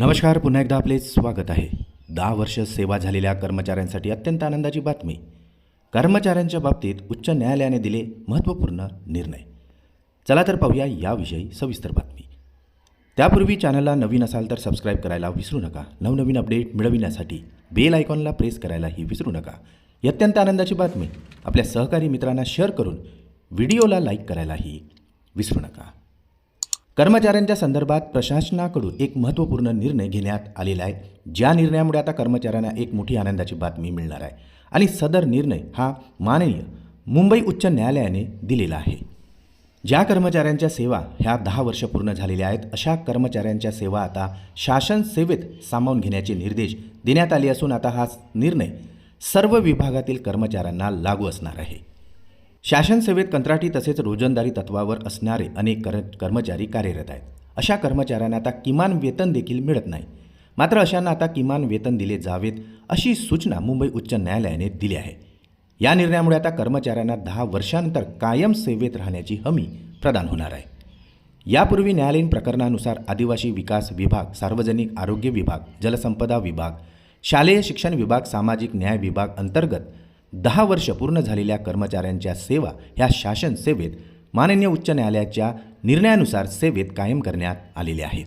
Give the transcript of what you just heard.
नमस्कार पुन्हा एकदा आपले स्वागत आहे. दहा वर्ष सेवा झालेल्या कर्मचाऱ्यांसाठी अत्यंत आनंदाची बातमी. कर्मचाऱ्यांच्या बाबतीत उच्च न्यायालयाने दिले महत्त्वपूर्ण निर्णय. चला तर पाहूया याविषयी सविस्तर बातमी. त्यापूर्वी चॅनलला नवीन असाल तर सबस्क्राईब करायला विसरू नका. नवनवीन अपडेट मिळविण्यासाठी बेल आयकॉनला प्रेस करायलाही विसरू नका. अत्यंत आनंदाची बातमी. आपल्या सहकारी मित्रांना शेअर करून व्हिडिओला लाईक करायलाही विसरू नका. कर्मचाऱ्यांच्या संदर्भात प्रशासनाकडून एक महत्त्वपूर्ण निर्णय घेण्यात आलेला आहे. ज्या निर्णयामुळे आता कर्मचाऱ्यांना एक मोठी आनंदाची बातमी मिळणार आहे. आणि सदर निर्णय हा माननीय मुंबई उच्च न्यायालयाने दिलेला आहे. ज्या कर्मचाऱ्यांच्या सेवा ह्या दहा वर्ष पूर्ण झालेल्या आहेत अशा कर्मचाऱ्यांच्या सेवा आता शासन सेवेत सामावून घेण्याचे निर्देश देण्यात आले असून आता हा निर्णय सर्व विभागातील कर्मचाऱ्यांना लागू असणार आहे. शासनसेवेत कंत्राटी तसेच रोजंदारी तत्वावर असणारे अनेक कर कर्मचारी कार्यरत आहेत. अशा कर्मचाऱ्यांना आता किमान वेतन देखील मिळत नाही. मात्र अशांना आता किमान वेतन दिले जावेत अशी सूचना मुंबई उच्च न्यायालयाने दिली आहे. या निर्णयामुळे आता कर्मचाऱ्यांना दहा वर्षानंतर कायम सेवेत राहण्याची हमी प्रदान होणार आहे. यापूर्वी न्यायालयीन प्रकरणानुसार आदिवासी विकास विभाग सार्वजनिक आरोग्य विभाग जलसंपदा विभाग शालेय शिक्षण विभाग सामाजिक न्याय विभाग अंतर्गत दहा वर्ष पूर्ण झालेल्या कर्मचाऱ्यांच्या सेवा ह्या शासन सेवेत माननीय उच्च न्यायालयाच्या निर्णयानुसार सेवेत कायम करण्यात आलेल्या आहेत.